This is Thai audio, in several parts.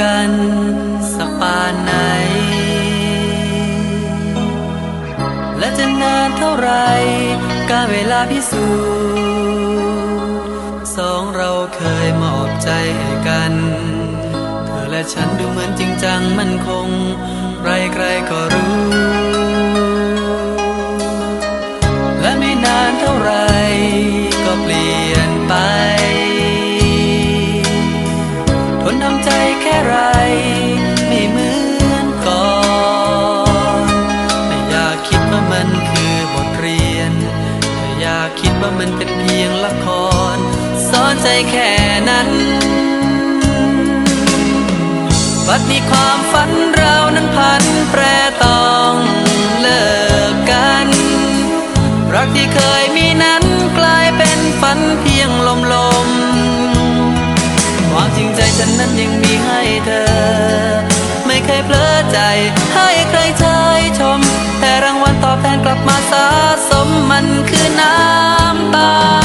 กันสปานไหน และจะนานเท่าไรกาเวลาพิสูจน์สองเราเคยมอบใจให้กัน เธอและฉันดูเหมือนจริงจังมันคง ใครใครก็รู้ และไม่นานเท่าไร มันคือบทเรียนแต่อยากคิดว่ามันเป็นเพียงละครสอนใจแค่นั้น บัดนี้ความฝันเรานั้นพันแปรต้องเลิกกัน รักที่เคยมีนั้นกลายเป็นฝันเพียงลมลมความจริงใจฉันนั้นยังมีให้เธอ ไม่เคยเพลอใจ ให้ใครเชยชม แต่รางวัลตอบแทนกลับมาสะสมมันคือน้ำตา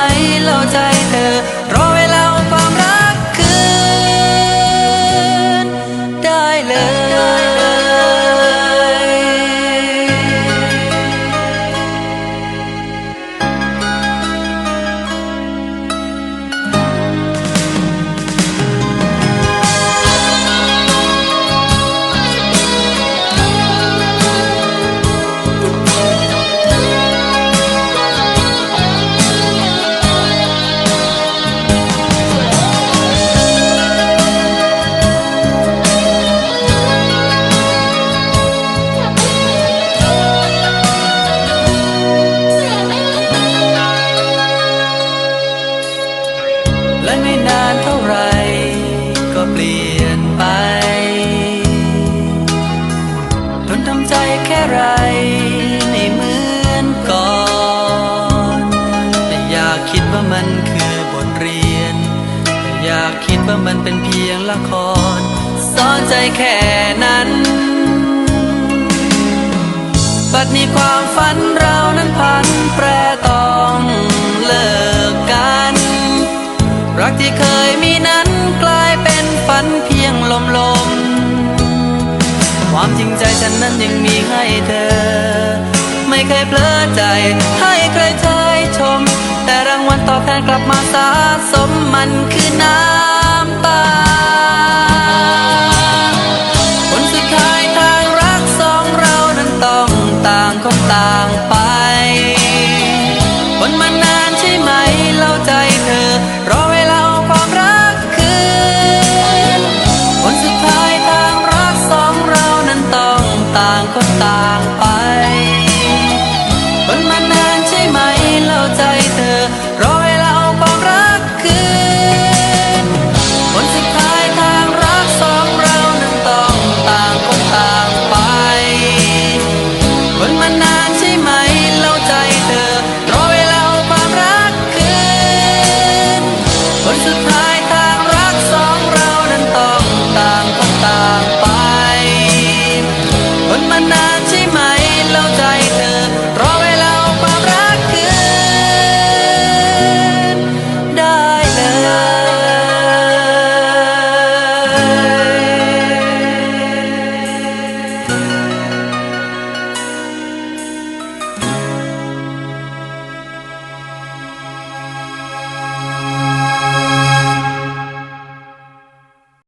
าน มันคือบทเรียน อยากคิดว่ามันเป็นเพียงละครสอนใจแค่นั้น บัดนี้ความฝันเรานั้นพันแปรต้องเลิกกัน รักที่เคยมีนั้นกลายเป็นฝันเพียงลมลมความจริงใจฉันนั้นยังมีให้เธอ ไม่เคยเพลอใจ ตอบแทนกลับมาสะสมมันคือน้ำ